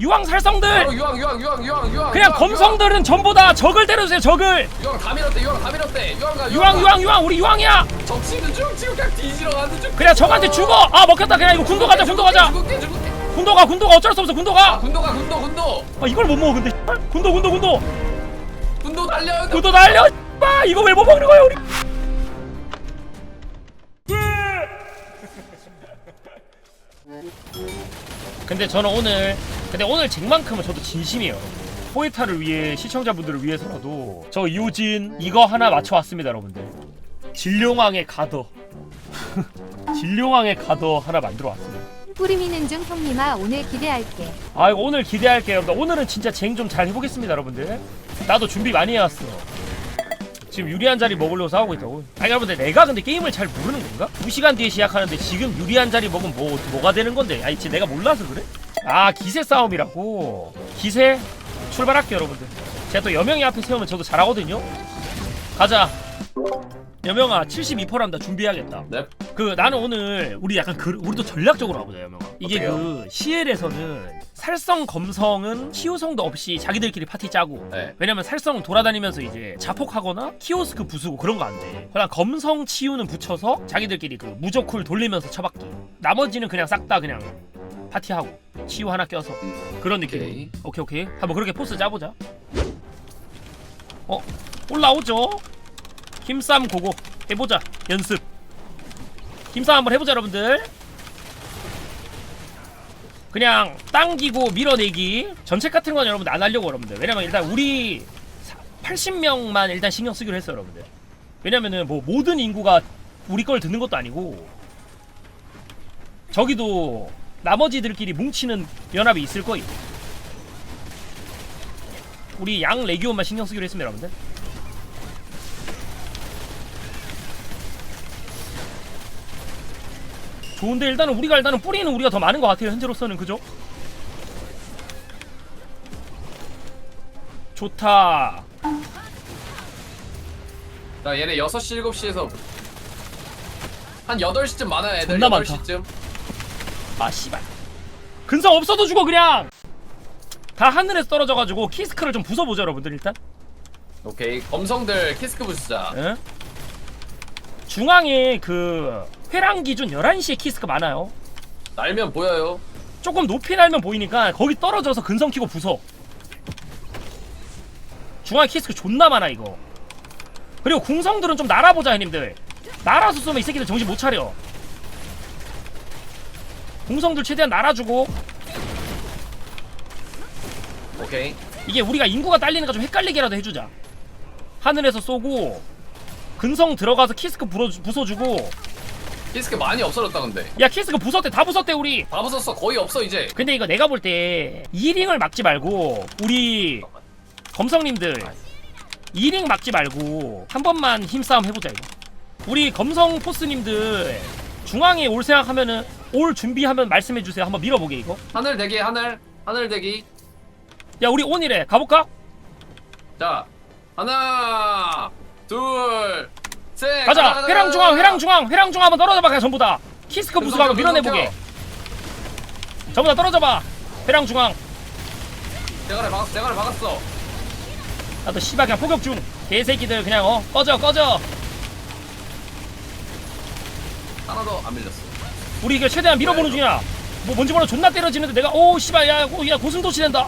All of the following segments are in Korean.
유황 살성들! 바로 유황 유황 유황 유황 유황 그냥 유황, 검성들은 전부 다 적을 때려주세요 적을! 유황 다 밀었대 유황 다 밀었대. 유황가 유황 유황 유황 우리 유황이야! 정치는 중 지금 그냥 뒤지러 가는 중 그냥 적한테 죽어! 아 먹혔다 그냥 이거 군도 가자 군도 가자! 죽을게 죽을게 군도 가 군도 가 어쩔 수 없어 군도 아가 군도가 군도 군도. 아, 이걸 못 먹어 근데 군도 군도 군도! 군도 달려 군도 날려 빠 이거 왜 못 먹는 거야 우리! 근데 저는 오늘 근데 오늘 쟁만큼은 저도 진심이에요. 포에타를 위해 시청자분들을 위해서라도 저 이호진 이거 하나 맞춰왔습니다 여러분들. 진룡왕의 가더. 진룡왕의 가더 하나 만들어 왔습니다. 뿌리미는 중 형님아 오늘 기대할게. 아 이거 오늘 기대할게요 여러분들. 오늘은 진짜 쟁 좀 잘 해보겠습니다 여러분들. 나도 준비 많이 해왔어. 지금 유리한 자리 먹으려고 싸우고 있다고. 아니 여러분들 내가 근데 게임을 잘 모르는 건가? 2시간 뒤에 시작하는데 지금 유리한 자리 먹으면 뭐, 뭐가 되는 건데? 아니 진짜 내가 몰라서 그래? 아 기세 싸움이라고? 기세? 출발할게요 여러분들. 제가 또 여명이 앞에 세우면 저도 잘하거든요. 가자. 여명아 72%란다. 준비해야겠다. 네 그 나는 오늘 우리 약간 그 우리도 전략적으로 가보자 여명아. 이게 어때요? 그 CL에서는 살성 검성은 키오성도 없이 자기들끼리 파티 짜고 네. 왜냐면 살성 돌아다니면서 이제 자폭하거나 키오스크 부수고 그런 거 안돼. 그냥 검성 치유는 붙여서 자기들끼리 그 무조쿨 돌리면서 쳐박기. 나머지는 그냥 싹 다 그냥 파티하고 치유 하나 껴서 그런 느낌 오케이. 오케이 오케이. 한번 그렇게 포스 짜보자. 어 올라오죠? 힘싸움 고고. 해보자. 연습. 힘싸움 한번 해보자 여러분들. 그냥 당기고 밀어내기. 전책 같은 건 여러분들 안 하려고 여러분들. 왜냐면 일단 우리 80명만 일단 신경 쓰기로 했어요 여러분들. 왜냐면은 뭐 모든 인구가 우리 걸 듣는 것도 아니고 저기도 나머지들끼리 뭉치는 연합이 있을 거예요. 우리 양 레기온만 신경 쓰기로 했습니다 여러분들. 좋은데 일단은 우리가 일단은 뿌리는 우리가 더 많은 것 같아요 현재로서는. 그죠? 좋다. 자 얘네 6시 7시에서 한 8시쯤 많아요 애들. 존나 많다. 8시쯤 아 씨발. 근성 없어도 죽어 그냥! 다 하늘에서 떨어져가지고 키스크를 좀 부숴보자 여러분들 일단. 오케이 검성들 키스크 부수자. 예? 중앙에 그 회랑 기준 11시에 키스크 많아요. 날면 보여요. 조금 높이 날면 보이니까 거기 떨어져서 근성 키고 부숴. 중앙에 키스크 존나 많아 이거. 그리고 궁성들은 좀 날아보자 형님들. 날아서 쏘면 이 새끼들 정신 못 차려 궁성들 최대한 날아주고. 오케이. 이게 우리가 인구가 딸리니까 좀 헷갈리게라도 해주자. 하늘에서 쏘고 근성 들어가서 키스크 불어, 부숴주고. 키스크 많이 없어졌다 근데. 야 키스크 부쉈대. 다 부쉈대 우리. 다 부쉈어. 거의 없어 이제. 근데 이거 내가 볼 때 2링을 막지 말고 우리 검성님들 2링 막지 말고 한 번만 힘싸움 해보자 이거. 우리 검성 포스님들 중앙에 올 생각하면은 올 준비하면 말씀해 주세요. 한번 밀어보게 이거. 하늘 대기 하늘 하늘 대기. 야 우리 온이래. 가볼까? 자 하나 둘셋. 가자. 회랑 중앙 회랑 중앙. 회랑 중앙 한번 떨어져봐 그냥 전부 다. 키스크 부수고 한번 밀어내보게. 전부 다 떨어져봐. 회랑 중앙. 대가리 막았어 대가리 막았어. 나도 씨발 그냥 포격 중. 개새끼들 그냥 어 꺼져 꺼져 하나도 안 밀렸어. 우리 이거 최대한 밀어보는 중이야. 뭐 뭔지 몰라. 존나 때려지는데 내가 오 씨발 야, 고, 야 고슴도치 된다.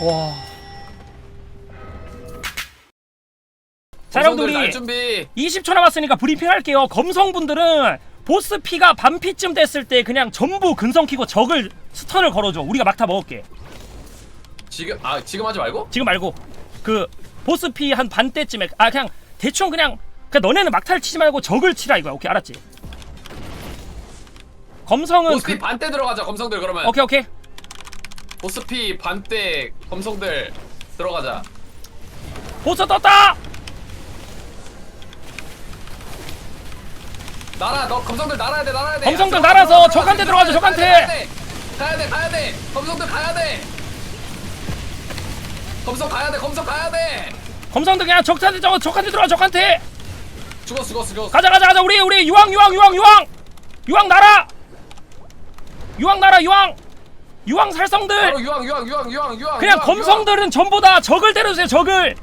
와. 자, 여러분들 날 준비. 20초 남았으니까 브리핑 할게요. 검성분들은 보스 피가 반피쯤 됐을 때 그냥 전부 근성 키고 적을 스턴을 걸어줘. 우리가 막타 먹을게. 지금 아 지금 하지 말고? 지금 말고. 그 보스 피 한반 때쯤에 아 그냥 대충 그냥 그냥 너네는 막타를 치지 말고 적을 치라 이거야. 오케이 알았지? 검성은 보스피 그, 반대 들어가자 검성들 그러면. 오케이 오케이. 보스피 반대 검성들 들어가자. 보스 떴다. 날아 너 검성들 날아야 돼 날아야 돼. 검성들 야, 날아서 적한테 들어가, 들어가자, 가야 돼, 적한테. 가야 돼 가야 돼. 검성들 가야 돼. 검성 가야 돼 검성 가야 돼. 검성들 그냥 적한테 저 적한테 들어와 적한테 죽었어 죽었어 죽었어. 가자 가자 가자. 우리 우리 유황 유황 유황 유황. 유황 날아. 유황 날아 유황. 유황 살성들. 바로 유황 유황 유황 유황 유황 그냥 유황, 검성들은 전부 다 적을 때려주세요 적을.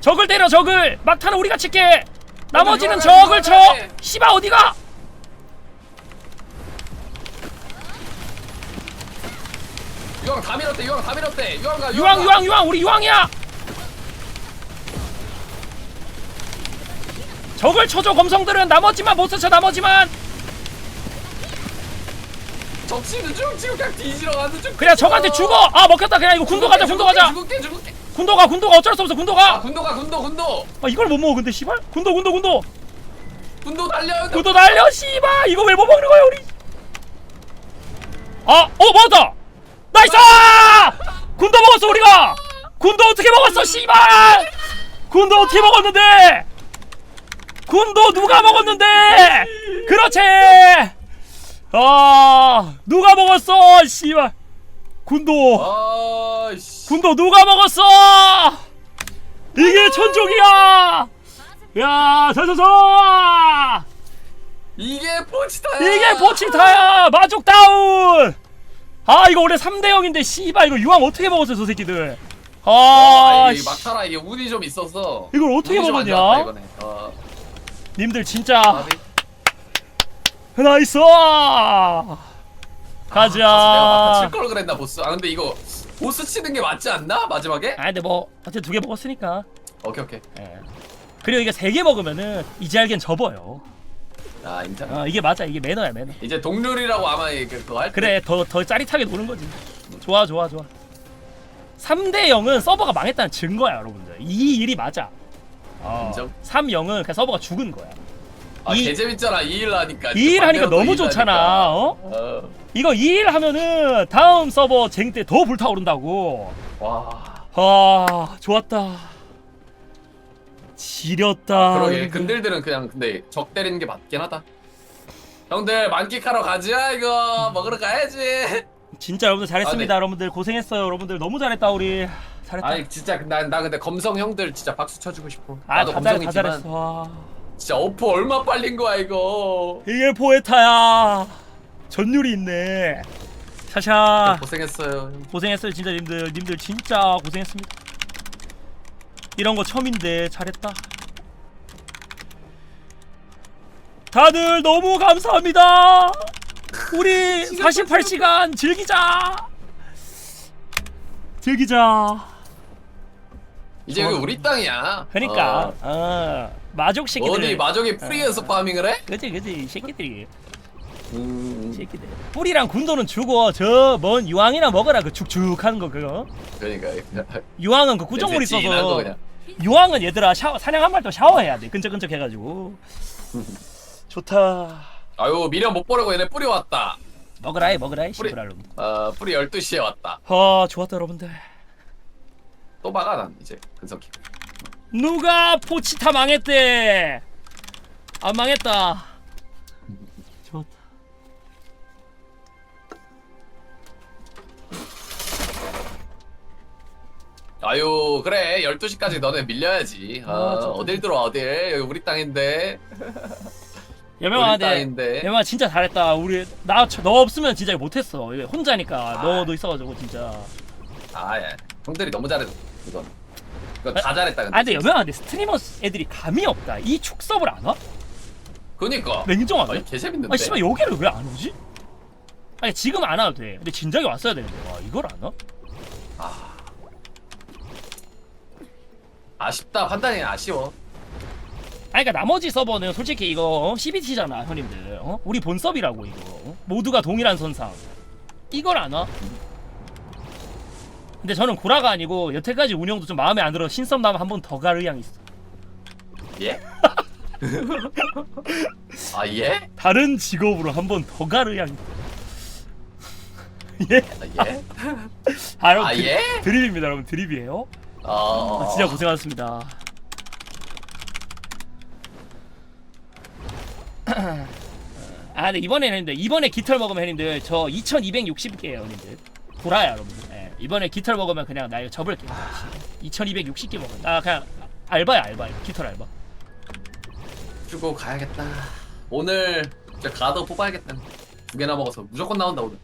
적을 때려 적을. 막타는 우리가 칠게. 나머지는 유황을 적을 쳐. 유황을 씨발 어디가? 유황 다 밀었대 유황 다 밀었대. 유황 가 유황 유황 유황. 우리 유황이야 적을 쳐줘 검성들은. 나머지만 못 스쳐 나머지만. 적시는 중 지금 그냥 뒤지러 가는 중 그냥 적한테 죽어. 아 먹혔다. 그냥 이거 군도 가자 군도 가자. 죽을게 죽을게 군도 가 군도 가. 어쩔 수 없어 아 군도가. 군도 가 군도 군도. 아 이걸 못 먹어 근데 씨발? 군도 군도 군도. 군도 달려. 군도 날려 씨발. 이거 왜 못 먹는 거야 우리? 아어 먹었다. 나이스! 군도 먹었어 우리가. 군도 어떻게 먹었어 씨발? 군도 어떻게 먹었는데 군도 누가 먹었는데? 그렇지! 아 누가 먹었어 씨발. 군도. 아이씨 군도 누가 먹었어? 이게 천족이야! 야 자자자! 이게 포치타야! 이게 보치타야! 마족 다운! 아 이거 원래 3대 0인데 씨발 이거 유황 어떻게 먹었어 저 새끼들? 아 아, 이 씨, 막타라 이게 운이 좀 있었어. 이걸 어떻게 운이 좀안 먹었냐? 좋았다, 이거네. 어, 님들 진짜. 나이스 아, 가자 내가 막타 칠걸 그랬나 보스. 아 근데 이거 보스 치는 게 맞지 않나 마지막에? 아 근데 뭐 어쨌든 두개 먹었으니까 오케이 오케이. 예. 그리고 이게 세 개 먹으면은 이제 알겐 접어요 아 인정. 어, 이게 맞아 이게 매너야 매너 이제 동률이라고 아마 이게 그거 할. 그래 더 더 짜릿하게 노는 거지 좋아 좋아 좋아 3대 0은 서버가 망했다는 증거야 여러분들 이 일이 맞아 어, 인정. 3 0은 그냥 서버가 죽은 거야 아 이- 개재밌잖아 2일 하니까. 2일 하니까 너무 좋잖아 어? 어. 이거 2일 하면은 다음 서버 쟁 때 더 불타오른다고 와. 아 좋았다 지렸다 그러게 여러분들. 근들들은 그냥 근데 적 때리는 게 맞긴 하다. 형들 만끽하러 가자 이거 먹으러 가야지. 진짜 여러분들 잘했습니다. 아, 네. 여러분들 고생했어요. 여러분들 너무 잘했다 우리. 잘했다. 아니 진짜 나, 나 근데 검성 형들 진짜 박수 쳐주고 싶어. 아, 나도 다, 잘, 다 검성이지만 잘했어. 와. 진짜 어포 얼마 빨린 거야 이거. 이게 포에타야. 전율이 있네. 샤샤. 고생했어요. 고생했어요 진짜 님들. 님들 진짜 고생했습니다. 이런 거 처음인데 잘했다. 다들 너무 감사합니다 우리 48시간 즐기자. 즐기자. 이제 여기 우리 땅이야. 그러니까. 어. 어, 마족 새끼들 어디 마족이 프리에서 파밍을 해? 그치 이 새끼들이. 음, 이 새끼들. 뿌리랑 군도는 주고 저뭔 유황이나 먹어라. 그 축축하는 거 그거. 그러니까. 유황은 그 구정물 냄새 진한 거 있어서 그냥. 유황은 얘들아 샤워, 사냥 한말더 샤워해야 돼. 끈적끈적 해가지고. 좋다 아유 미련 못 보려고 얘네 뿌리 왔다. 먹으라이 먹으라이 뿌리. 씨부랄로 어 뿌리 12시에 왔다. 아 좋았다 여러분들 또 막아 난 이제 근석이. 누가 포치타 망했대 안 망했다 좋았다 아유 그래 12시까지 너네 밀려야지. 어, 아, 좋다. 어딜 들어와 어딜 여기 우리 땅인데. 여명아 우리 네. 여명아 진짜 잘했다 우리 나 너 없으면 진짜 못했어 이거 혼자니까 아. 너도 있어가지고 진짜 아 예. 형들이 너무 잘했어 이건. 이거 다 잘했다 근데. 아 근데 여명아 근데 스트리머 애들이 감이 없다 이 축섭을 안 와? 그니까. 냉정하게 아니 개재밌는데. 아 씨발 여기를 왜 안 오지? 아니 지금 안 와도 돼 근데 진작에 왔어야 되는데 와 이걸 안 와? 아쉽다 판단이 아쉬워. 아니 그니까 나머지 서버는 솔직히 이거 어? CBT잖아 형님들 어? 우리 본섭이라고 이거 어? 모두가 동일한 선상 이걸 안 와? 근데 저는 구라가 아니고 여태까지 운영도 좀 마음에 안 들어 신섭 나면 한 번 더 갈 의향이 있어 예? 아 예? 다른 직업으로 한 번 더 갈 의향이 있어 예? 아 예? 아 여러분 아 드, 예? 드립입니다 여러분 드립이에요 어. 아, 진짜 고생하셨습니다 아 근데 이번에는 형님들 이번에 깃털 먹으면 형님들 저 2260개예요 형님들 구라야 여러분들 예, 이번에 깃털 먹으면 그냥 나 이거 접을게요 2260개 먹으면 아 그냥 알바야 알바 깃털 알바 주고 가야겠다. 오늘 저 가도 뽑아야겠다. 두 개나 먹어서 무조건 나온다 오늘.